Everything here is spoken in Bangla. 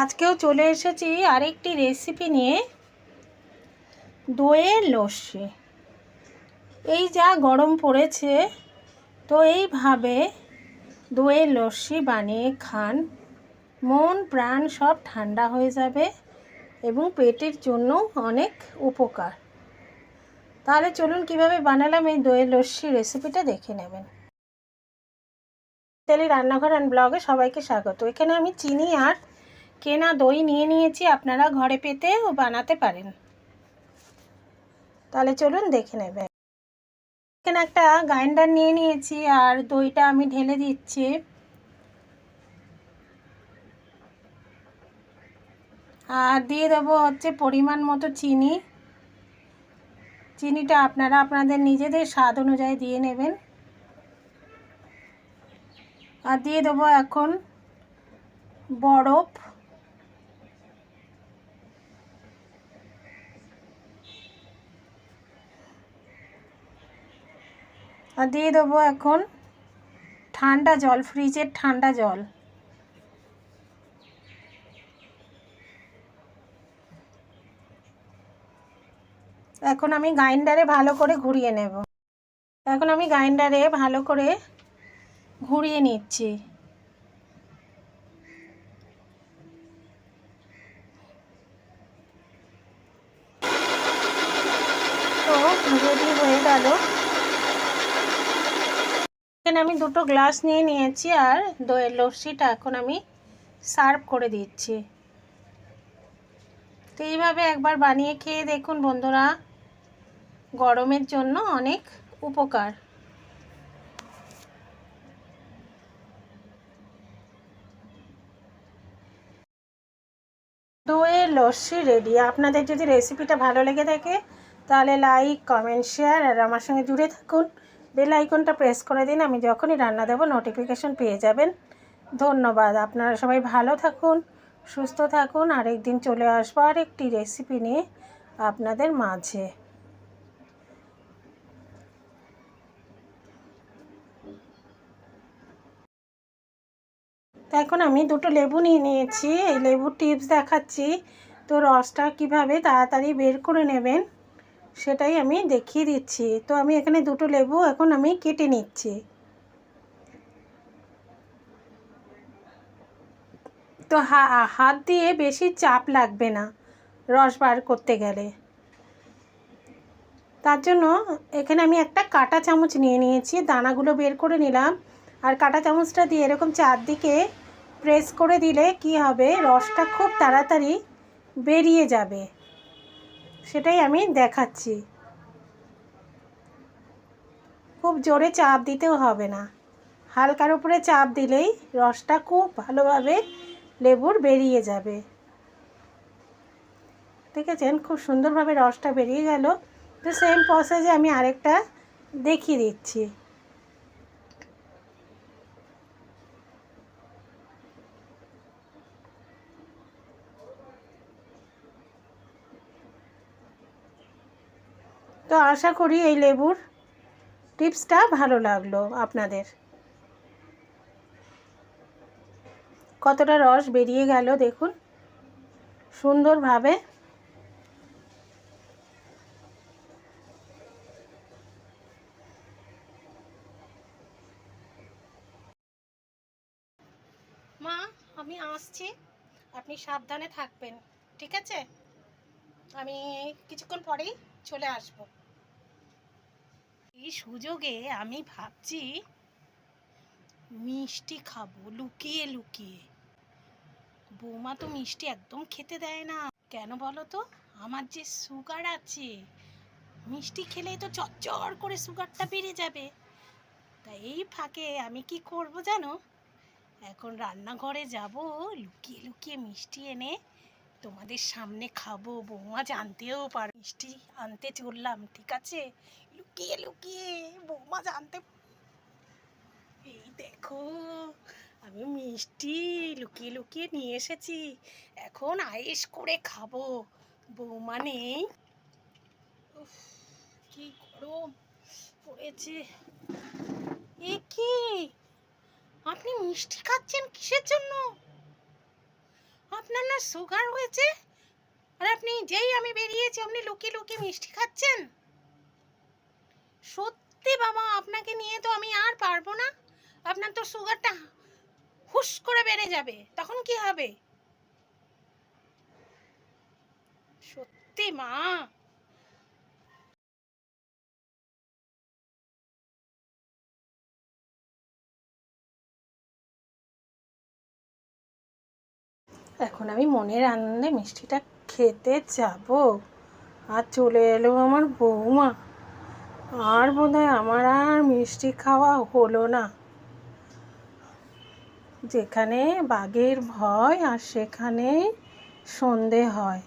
আজকেও চলে এসেছি আরেকটি রেসিপি নিয়ে। দইয়ের লস্যি। এই যা গরম পড়েছে, তো এইভাবে দইয়ের লস্যি বানিয়ে খান। মন, প্রাণ সব ঠান্ডা হয়ে যাবে এবং পেটের জন্য অনেক উপকার। তাহলে চলুন কীভাবে বানালাম এই দইয়ের লস্যি রেসিপিটা দেখে নেবেন। তেলি রান্নাঘর অ্যান্ড ব্লগে সবাইকে স্বাগত। এখানে আমি চিনি আর কেনা দই নিয়ে নিয়েছি, আপনারা ঘরে পেতে ও বানাতে পারেন। তাহলে চলুন দেখে নেবেন এখানে একটা গ্রাইন্ডার নিয়ে নিয়েছি, আর দইটা আমি ঢেলে দিচ্ছি। আর দিয়ে দেবো হচ্ছে পরিমাণ মতো চিনি। চিনিটা আপনারা আপনাদের নিজেদের স্বাদ অনুযায়ী দিয়ে নেবেন। আর দিয়ে দেবো এখন বরফ। আর দিয়ে দেবো এখন ঠান্ডা জল, ফ্রিজের ঠান্ডা জল। এখন আমি গ্রাইন্ডারে ভালো করে ঘুরিয়ে নেব। এখন আমি গ্রাইন্ডারে ভালো করে ঘুরিয়ে নিচ্ছি। তো রেডি হয়ে গেল। এখানে আমি দুটো গ্লাস নিয়ে নিয়েছি আর দইয়ের লস্যিটা এখন আমি সার্ভ করে দিচ্ছি। তো এইভাবে একবার বানিয়ে খেয়ে দেখুন বন্ধুরা, গরমের জন্য অনেক উপকার। দইয়ের লস্যি রেডি আপনাদের যদি রেসিপিটা ভালো লেগে থাকে, তাহলে লাইক কমেন্ট শেয়ার আর আমার সঙ্গে জুড়ে থাকুন। বেল আইকনটা প্রেস করে দিন, আমি যখনই রান্না দেবো নোটিফিকেশন পেয়ে যাবেন। ধন্যবাদ, আপনারা সবাই ভালো থাকুন, সুস্থ থাকুন, আরেকদিন চলে আসব আরেকটি রেসিপি নিয়ে আপনাদের মাঝে। তো এখন আমি দুটো লেবু নিয়ে নিয়েছি, এই লেবুর টিপস দেখাচ্ছি। তো রসটা কীভাবে তাড়াতাড়ি বের করে নেবেন? সেটাই আমি দেখিয়ে দিচ্ছি। তো আমি এখানে দুটো লেবু এখন আমি কেটে নিচ্ছি। তো হাত দিয়ে বেশি চাপ লাগবে না রস বার করতে গেলে। তার জন্য এখানে আমি একটা কাটা চামচ নিয়ে নিয়েছি, দানাগুলো বের করে নিলাম। আর কাটা চামচটা দিয়ে এরকম চারদিকে প্রেস করে দিলে কি হবে? রসটা খুব তাড়াতাড়ি বেরিয়ে যাবে। সেটাই আমি দেখাচ্ছি। খুব জোরে চাপ দিতেও হবে না। হালকার উপরে চাপ দিলেই রসটা খুব ভালোভাবে লেবুর বেরিয়ে যাবে। ঠিক আছে খুব সুন্দরভাবে রসটা বেরিয়ে গেল। তো সেম প্রসেসে আমি আরেকটা দেখিয়ে দিচ্ছি। তো আশা করি এই লেবুর টিপসটা ভালো লাগল আপনাদের। কতটা রস বেরিয়ে গেল দেখুন। সুন্দরভাবে মা, আমি আসছি। আপনি সাবধানে থাকবেন, ঠিক আছে? আমি কিছুক্ষণ পরেই চলে আসব। এই সুযোগে আমি ভাবছি মিষ্টি খাব, লুকিয়ে লুকিয়ে। বৌমা তো মিষ্টি একদম খেতে দেয় না। কেন বলো তো? আমার যে সুগার আছে, মিষ্টি খেলেই তো চচ্চর করে সুগারটা বেড়ে যাবে। তা এই ফাঁকে আমি কি করব জানো? এখন রান্নাঘরে যাব, লুকিয়ে লুকিয়ে মিষ্টি এনে তোমাদের সামনে খাব। বৌমা জানতেও পার, মিষ্টি আনতে চললাম, ঠিক আছে? লুকিয়ে লুকিয়ে, বৌমা জানতে এই দেখো, আমি মিষ্টি লুকিয়ে লুকিয়ে নিয়ে এসেছি। এখন আয়েস করে খাব। বৌমা নেই। কি গরম পড়েছে। এ কি? আপনি মিষ্টি খাচ্ছেন কিসের জন্য? আপনার না সুগার হয়েছে। আর আপনি যেই আমি বেরিয়েছি, আপনি লুকিয়ে লুকিয়ে মিষ্টি খাচ্ছেন? সত্যি বাবা, আপনাকে নিয়ে তো আমি আর পারব না। আপনার তো সুগারটা হুশ করে বেড়ে যাবে, তখন কি হবে? সত্যি মা। এখন আমি মনের আনন্দে মিষ্টিটা খেতে যাব। আর চলে এলো আমার বৌমা। আর বোধ হয় আমার আর মিষ্টি খাওয়া হলো না। যেখানে বাঘের ভয় আর সেখানে সন্ধে হয়।